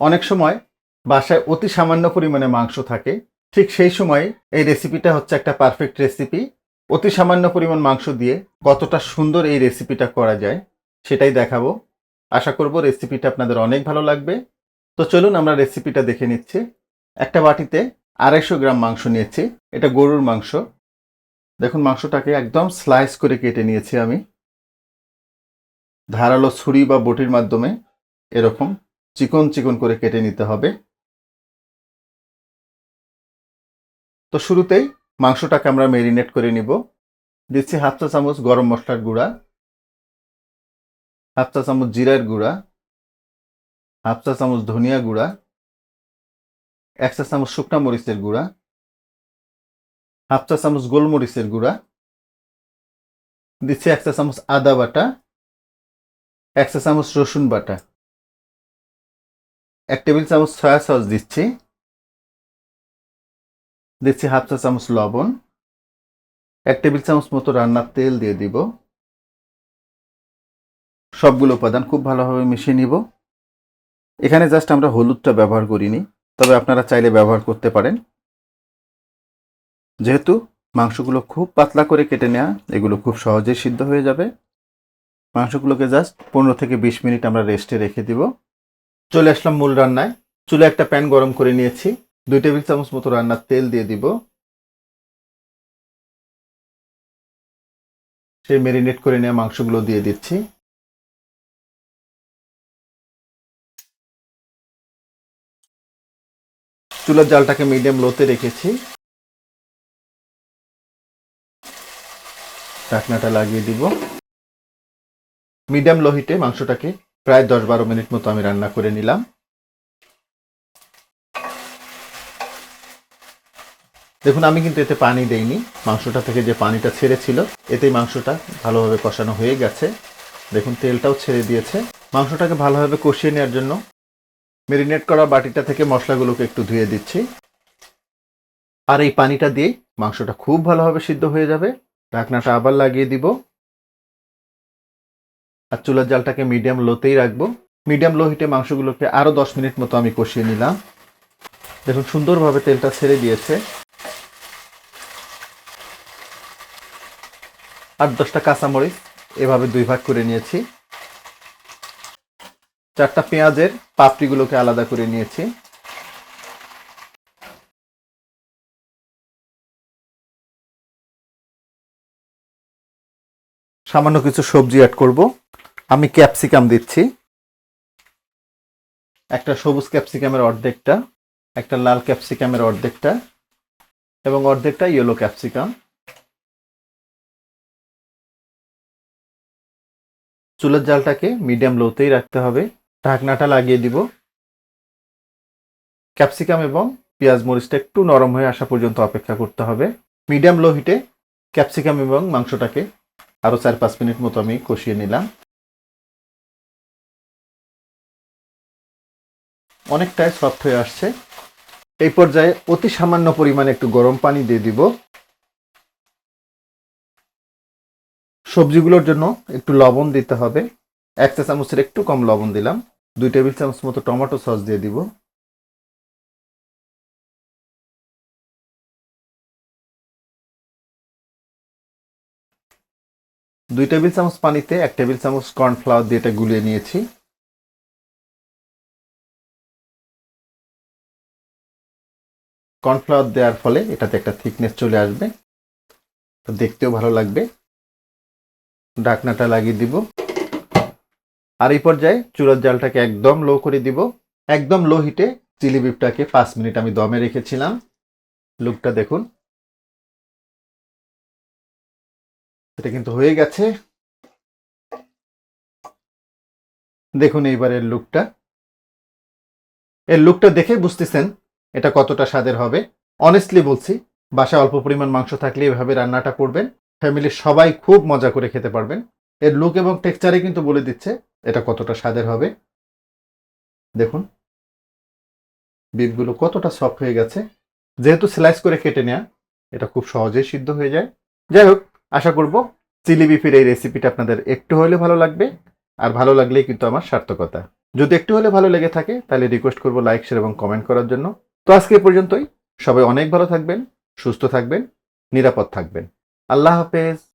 অনেক সময় বাসায় অতি সামান্য পরিমাণে মাংস থাকে। ঠিক সেই সময় এই রেসিপিটা হচ্ছে একটা পারফেক্ট রেসিপি অতি সামান্য পরিমাণ মাংস দিয়ে কতটা সুন্দর এই রেসিপিটা করা যায় সেটাই দেখাবো। আশা করব রেসিপিটা আপনাদের অনেক ভালো লাগবে। তো চলুন আমরা রেসিপিটা দেখে নিচ্ছি। একটা বাটিতে আড়াইশো গ্রাম মাংস নিয়েছি। এটা গরুর মাংস। দেখুন মাংসটাকে একদম স্লাইস করে কেটে নিয়েছি আমি। ধারালো ছুরি বা বটির মাধ্যমে এরকম। চিকন চিকন করে কেটে নিতে হবে। তো শুরুতেই মাংসটাকে আমরা মেরিনেট করে নিব। দিচ্ছি হাফ চা চামচ গরম মশলার গুঁড়া, হাফ চা চামচ জিরার গুঁড়া, হাফ চা চামচ ধনিয়া গুঁড়া, এক চা চামচ শুকনা মরিচের গুঁড়া, হাফ চা চামচ গোলমরিচের গুঁড়া, দিচ্ছি এক চা চামচ আদা বাটা, এক চা চামচ রসুন বাটা। এক টেবিল চামচ সয়া সস দিচ্ছি। দিচ্ছি হাফ চা চামচ লবণ। এক টেবিল চামচ মতো রান্নার তেল দিয়ে দিব। সবগুলো উপাদান খুব ভালোভাবে মিশিয়ে নিব। এখানে জাস্ট আমরা হলুদটা ব্যবহার করিনি, তবে আপনারা চাইলে ব্যবহার করতে পারেন। যেহেতু মাংসগুলো খুব পাতলা করে কেটে নেওয়া এগুলো খুব সহজেই সিদ্ধ হয়ে যাবে। মাংসগুলোকে জাস্ট পনেরো থেকে বিশ মিনিট আমরা রেস্টে রেখে দিব। চলে আসলাম মূল রান্নায়। চুলে একটা প্যান গরম করে নিয়েছি। দুই টেবিল চামচ মতো রান্নার তেল দিয়ে দিব। সেই মেরিনেট করে নেওয়া মাংসগুলো দিয়ে দিচ্ছি। চুলার জালটাকে মিডিয়াম লোতে রেখেছি। ঢাকনাটা লাগিয়ে দিব। মিডিয়াম লো হিটে মাংসটাকে প্রায় দশ বারো মিনিট মতো আমি রান্না করে নিলাম। দেখুন, আমি কিন্তু এতে পানি দেইনি। মাংসটা থেকে যে পানিটা ছেড়েছিল, এতেই মাংসটা ভালোভাবে কষানো হয়ে গেছে। দেখুন, তেলটাও ছেড়ে দিয়েছে। মাংসটাকে ভালোভাবে কষিয়ে নেওয়ার জন্য মেরিনেট করা বাটিটা থেকে মশলাগুলোকে একটু ধুয়ে দিচ্ছি। আর এই পানিটা দিয়ে মাংসটা খুব ভালোভাবে সিদ্ধ হয়ে যাবে। ঢাকনাটা আবার লাগিয়ে দিব। আর চুলার জালটাকে মিডিয়াম লোতেই রাখব। মিডিয়াম লো হিটে মাংসগুলোকে আরও দশ মিনিট মতো আমি কষিয়ে নিলাম। দেখুন, সুন্দরভাবে তেলটা ছেড়ে দিয়েছে। আট দশটা কাঁচামরিচ এভাবে দুই ভাগ করে নিয়েছি। চারটা পেঁয়াজের পাপড়িগুলোকে আলাদা করে নিয়েছি। সামান্য কিছু সবজি অ্যাড করব। আমি ক্যাপসিকাম দিচ্ছি। একটা সবুজ ক্যাপসিকামের অর্ধেকটা, একটা লাল ক্যাপসিকামের অর্ধেকটা, এবং অর্ধেকটা ইয়েলো ক্যাপসিকাম চুলের জালটাকে মিডিয়াম লোতেই রাখতে হবে। ঢাকনাটা লাগিয়ে দিব। ক্যাপসিকাম এবং পেঁয়াজ মরিচটা একটু নরম হয়ে আসা পর্যন্ত অপেক্ষা করতে হবে। মিডিয়াম লো হিটে ক্যাপসিকাম এবং মাংসটাকে আরও চার, পাঁচ মিনিট মতো আমি কষিয়ে নিলাম। অনেকটাই সফট হয়ে আসছে। এই পর্যায়ে অতি সামান্য পরিমাণে একটু গরম পানি দিয়ে দিব। সবজিগুলোর জন্য একটু লবণ দিতে হবে। এক চা চামচের একটু কম লবণ দিলাম। দুই টেবিল চামচ মতো টমেটো সস দিয়ে দিব। দুই টেবিল চামচ পানিতে, এক টেবিল চামচ কর্নফ্লাওয়ার দিয়ে এটা গুলিয়ে নিয়েছি। কর্নফ্লাওয়ার দেওয়ার ফলে এটাতে একটা থিকনেস চলে আসবে। দেখতেও ভালো লাগবে। ঢাকনাটা লাগিয়ে দিব। আর এই পর্যায়ে চুলার জালটাকে একদম লো করে দিব। একদম লো হিটে চিলি বিপটাকে পাঁচ মিনিট আমি দমে রেখেছিলাম। লুকটা দেখুন। এটা কিন্তু হয়ে গেছে। দেখুন এইবারের লুকটা। এর লুকটা দেখে বুঝতেছেন এটা কতটা স্বাদের হবে। অনেস্টলি বলছি, বাসায় অল্প পরিমাণ মাংস থাকলে এভাবে রান্নাটা করবেন। ফ্যামিলির সবাই খুব মজা করে খেতে পারবেন। এর লুক এবং টেক্সচারে কিন্তু বলে দিচ্ছে এটা কতটা স্বাদের হবে। দেখুন। বিফগুলো কতটা সফট হয়ে গেছে। যেহেতু স্লাইস করে কেটে নেয়া, এটা খুব সহজেই সিদ্ধ হয়ে যায়। যাই হোক আশা করব চিলি বিফের এই রেসিপিটা আপনাদের একটু হলে ভালো লাগবে, আর ভালো লাগলেই কিন্তু আমার সার্থকতা। যদি একটু হলে ভালো লেগে থাকে, তাহলে রিকোয়েস্ট করব লাইক শেয়ার এবং কমেন্ট করার জন্য। তো আজকে পর্যন্তই। সবাই অনেক ভালো থাকবেন, সুস্থ থাকবেন, নিরাপদ থাকবেন। আল্লাহ হাফেজ।